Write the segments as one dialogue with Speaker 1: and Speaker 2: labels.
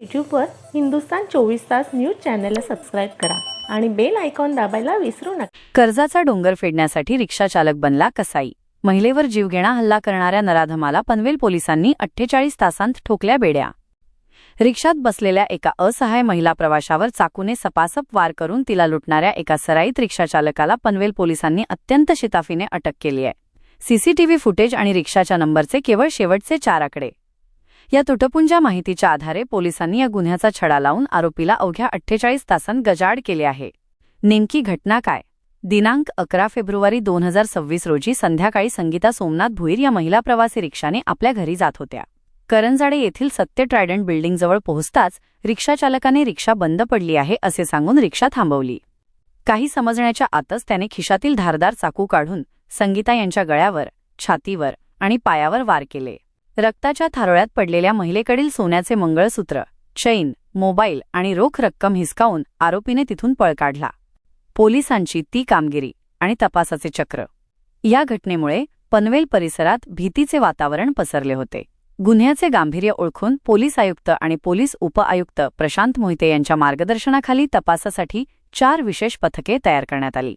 Speaker 1: यूट्यूबवर हिंदुस्तान चोवीस तास न्यूज चॅनलला सबस्क्राईब करा आणि बेल आयकॉन दाबायला विसरू नका.
Speaker 2: कर्जाचा डोंगर फेडण्यासाठी रिक्षाचालक बनला कसाई. महिलेवर जीवघेणा हल्ला करणाऱ्या नराधमाला पनवेल पोलिसांनी अठ्ठेचाळीस तासांत ठोकल्या बेड्या. रिक्षात बसलेल्या एका असहाय महिला प्रवाशावर चाकूने सपासप वार करून तिला लुटणाऱ्या एका सराईत रिक्षाचालकाला पनवेल पोलिसांनी अत्यंत शिताफीने अटक केली आहे. सीसीटीव्ही फुटेज आणि रिक्षाच्या नंबरचे केवळ शेवटचे चार आकडे. या तुटपुंजा माहितीच्या आधारे पोलिसांनी या गुन्ह्याचा छडा लावून आरोपीला अवघ्या अठ्ठेचाळीस तासांत गजाड केले आहे. नेमकी घटना काय? दिनांक अकरा फेब्रुवारी दोन हजार सव्वीस रोजी संध्याकाळी संगीता सोमनाथ भुईर या महिला प्रवासी रिक्षाने आपल्या घरी जात होत्या. करंजाडे येथील सत्य ट्रायडंट बिल्डिंगजवळ पोहोचताच रिक्षाचालकाने रिक्षा बंद पडली आहे असे सांगून रिक्षा थांबवली. काही समजण्याच्या आतच त्याने खिशातील धारदार चाकू काढून संगीता यांच्या गळ्यावर छातीवर आणि पायावर वार केले. रक्ताच्या थारोळ्यात पडलेल्या महिलेकडील सोन्याचे मंगळसूत्र चैन मोबाईल आणि रोख रक्कम हिसकावून आरोपीने तिथून पळ काढला. पोलिसांची ती कामगिरी आणि तपासाचे चक्र. या घटनेमुळे पनवेल परिसरात भीतीचे वातावरण पसरले होते. गुन्ह्याचे गांभीर्य ओळखून पोलीस आयुक्त आणि पोलीस उपआयुक्त प्रशांत मोहिते यांच्या मार्गदर्शनाखाली तपासासाठी चार विशेष पथके तयार करण्यात आली.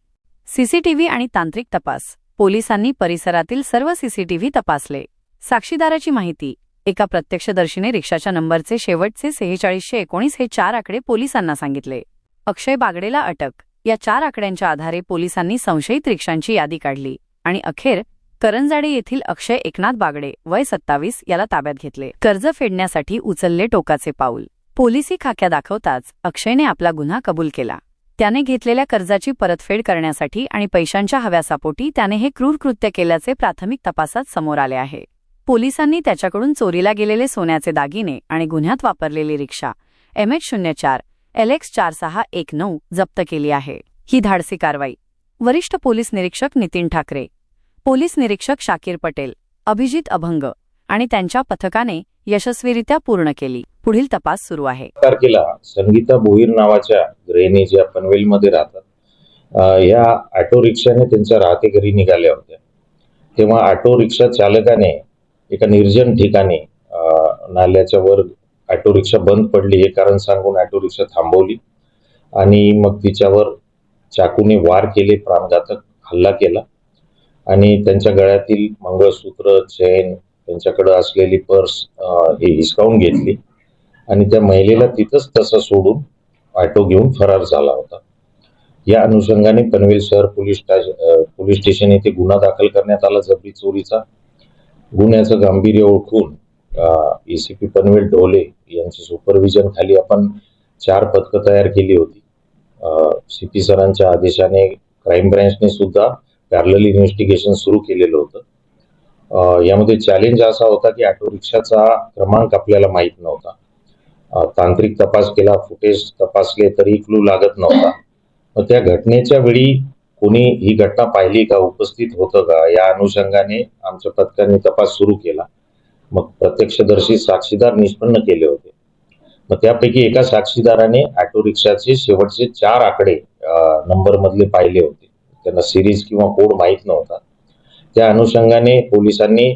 Speaker 2: सीसीटीव्ही आणि तांत्रिक तपास. पोलिसांनी परिसरातील सर्व सीसीटीव्ही तपासले. साक्षीदाराची माहिती. एका प्रत्यक्षदर्शीने रिक्षाच्या नंबरचे शेवटचे सेहेचाळीसशे एकोणीस हे चार आकडे पोलिसांना सांगितले. अक्षय बागडेला अटक. या चार आकड्यांच्या आधारे पोलिसांनी संशयित रिक्षांची यादी काढली आणि अखेर करंजाडे येथील अक्षय एकनाथ बागडे वय सत्तावीस याला ताब्यात घेतले. कर्ज फेडण्यासाठी उचलले टोकाचे पाऊल. पोलिसी खाक्या दाखवताच अक्षयने आपला गुन्हा कबूल केला. त्याने घेतलेल्या कर्जाची परतफेड करण्यासाठी आणि पैशांच्या हव्यासापोटी त्याने हे क्रूर कृत्य केल्याचे प्राथमिक तपासात समोर आले आहे. पोलिसांनी त्याच्याकडून चोरीला गेलेले सोन्याचे दागिने आणि गुन्ह्यात वापरलेली रिक्षा एम एच शून्य चार एल एक्स चार सहा एक नऊ जप्त केली आहे. ही धाडसी कारवाई. वरिष्ठ पोलीस निरीक्षक नितीन ठाकरे पोलीस निरीक्षक शाकीर पटेल अभिजित अभंग आणि त्यांच्या पथकाने यशस्वीरित्या पूर्ण केली. पुढील तपास सुरू आहे.
Speaker 3: तारखेला संगीता बोईर नावाच्या गृहिणी ज्या पनवेलमध्ये राहतात या ऑटो रिक्षाने त्यांच्या राहते घरी निघाल्या होत्या. तेव्हा ऑटो रिक्षा चालकाने एका निर्जन ठिकाणी नाल्याच्या वर ऑटो रिक्षा बंद पडली हे कारण सांगून ऑटो रिक्षा थांबवली. आणि मग तिच्यावर चाकूने वार केले प्राणघातक हल्ला केला. आणि त्यांच्या गळ्यातील मंगळसूत्र चैन त्यांच्याकडे असलेली पर्स हे ही हिसकावून घेतली. आणि त्या महिलेला तिथंच तसं सोडून ऑटो घेऊन फरार झाला होता. या अनुषंगाने पनवेल शहर पोलीस पोलीस स्टेशन येथे गुन्हा दाखल करण्यात आला जबरी चोरीचा. गुन्ह्याचं गांभीर्य ओळखून A C P Panvel Dhole यांच्या सुपरविजन खाली आपण चार पथकं तयार केली होती. सीपी सरांच्या आदेशाने क्राईम ब्रँचने सुद्धा पॅरल इन्व्हेस्टिगेशन सुरू केलेलं होतं. यामध्ये चॅलेंज असा होता की ऑटो रिक्षाचा क्रमांक आपल्याला माहीत नव्हता. तांत्रिक तपास केला फुटेज तपासले तरी क्लू लागत नव्हता. मग त्या घटनेच्या वेळी कोणी ही घटना पाहिली का उपस्थित होतं का या अनुषंगाने आमच्या पथकाने तपास सुरू केला. मग प्रत्यक्षदर्शी साक्षीदार निष्पन्न केले होते. मग त्यापैकी एका साक्षीदाराने ऑटो रिक्षाचे शेवटचे चार आकडे नंबर मधले पाहिले होते. त्यांना सिरीज किंवा कोड माहीत नव्हता. त्या अनुषंगाने पोलिसांनी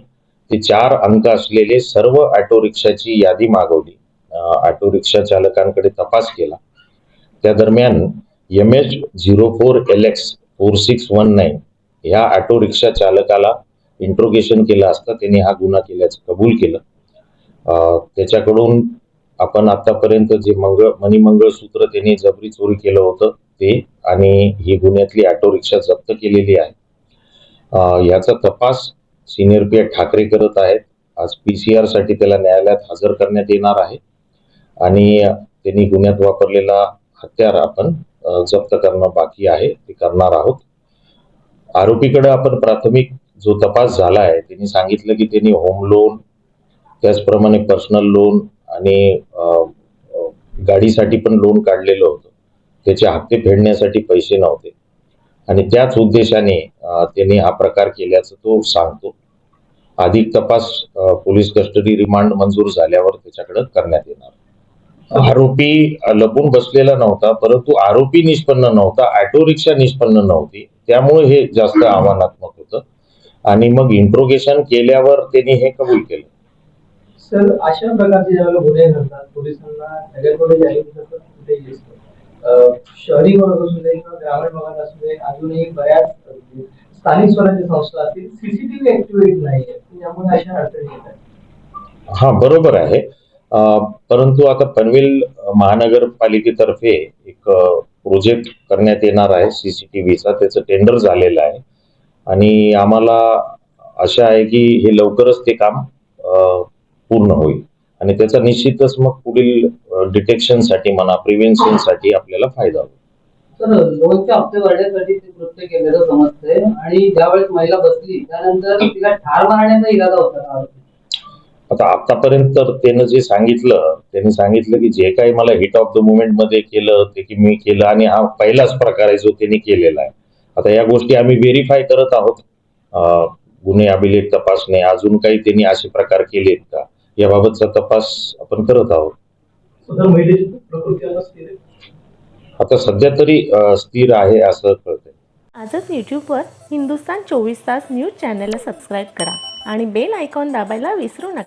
Speaker 3: ते चार अंक असलेले सर्व ऑटो रिक्षाची यादी मागवली. ऑटो रिक्षा चालकांकडे तपास केला. त्या दरम्यान M H zero four L X four six one nine ह्या ऑटो रिक्षा चालकाला इंट्रोगेशन केलं असता. त्याने हा गुन्हा केल्याचं कबूल केलं. त्याच्याकडून आपण आतापर्यंत जे मंगळ मणिमंगळसूत्र त्याने जबरी चोरी केलं होतं ते आणि ही गुन्ह्यातली ऑटो रिक्षा जप्त केलेली आहे. याचा तपास सिनियर पी ठाकरे करत आहेत. आज पी सी आरसाठी त्याला न्यायालयात हजर करण्यात येणार आहे. आणि त्यांनी गुन्ह्यात वापरलेला हत्यार आपण जप्त करणं बाकी आहे ते करणार आहोत. आरोपीकडे आपण प्राथमिक जो तपास झाला आहे त्यांनी सांगितलं की त्यांनी होम लोन त्याचप्रमाणे पर्सनल लोन आणि गाडीसाठी पण लोन काढलेलं होतं. त्याचे हप्ते फेडण्यासाठी पैसे नव्हते. आणि त्याच उद्देशाने त्यांनी हा प्रकार केल्याचं तो सांगतो. अधिक तपास पोलीस कस्टडी रिमांड मंजूर झाल्यावर त्याच्याकडे करण्यात येणार. आरोपी लपून बसलेला नव्हता परंतु आरोपी निष्पन्न नव्हता ऑटो रिक्षा निष्पन्न नव्हती. त्यामुळे हे जास्त आव्हानात्मक होतं. आणि मग इंट्रोगेशन केल्यावर त्यांनी हे कबूल केलं.
Speaker 4: सर अशा प्रकारचे ज्यावेळेला गुन्हे घडतात पोलिसांना सगळ्याकडे जाहीर कुठेही शहरी भागात असू दे किंवा ग्रामीण भागात असू दे अजूनही बऱ्याच स्थानिक स्वराज्य संस्था असतील सीसीटीव्ही ऍक्टिव्हेट नाहीये. त्यामुळे अशा अडचणी येतात.
Speaker 3: हा बरोबर आहे. परंतु आता पनवेल महानगरपालिकेतर्फे एक प्रोजेक्ट करण्यात येणार आहे सीसीटीव्हीचा त्याचं टेंडर झालेलं आहे. आणि आम्हाला आशा आहे की हे लवकरच ते काम पूर्ण होईल. आणि त्याचा निश्चितच मग पुढील डिटेक्शनसाठी म्हणा प्रिव्हेन्शनसाठी आपल्याला फायदा होईल.
Speaker 5: तर हप्ते भरण्यासाठी ते कृत्य केलेलं समजतंय. आणि ज्यावेळेस महिला बसली त्यानंतर तिला ठार मारण्याचा इरादा होता
Speaker 3: आता आतापर्यंत तर त्यानं जे सांगितलं त्यांनी सांगितलं की जे काही मला हिट ऑफ द मुवमेंटमध्ये केलं ते की मी केलं आणि हा पहिलाच प्रकार आहे जो त्यांनी केलेला आहे. आता या गोष्टी आम्ही व्हेरीफाय करत आहोत. गुन्हे अभिलेख तपासणे अजून काही त्यांनी असे प्रकार केलेत का? याबाबतचा तपास आपण करत आहोत.
Speaker 4: सदर महिलेची प्रकृती आता स्थिर आहे.
Speaker 3: आता सध्या तरी स्थिर आहे असं कळतंय.
Speaker 1: आजच यूट्यूबवर हिंदुस्तान चोवीस तास न्यूज चॅनलला सबस्क्राईब करा आणि बेल आयकॉन दाबायला विसरू नका.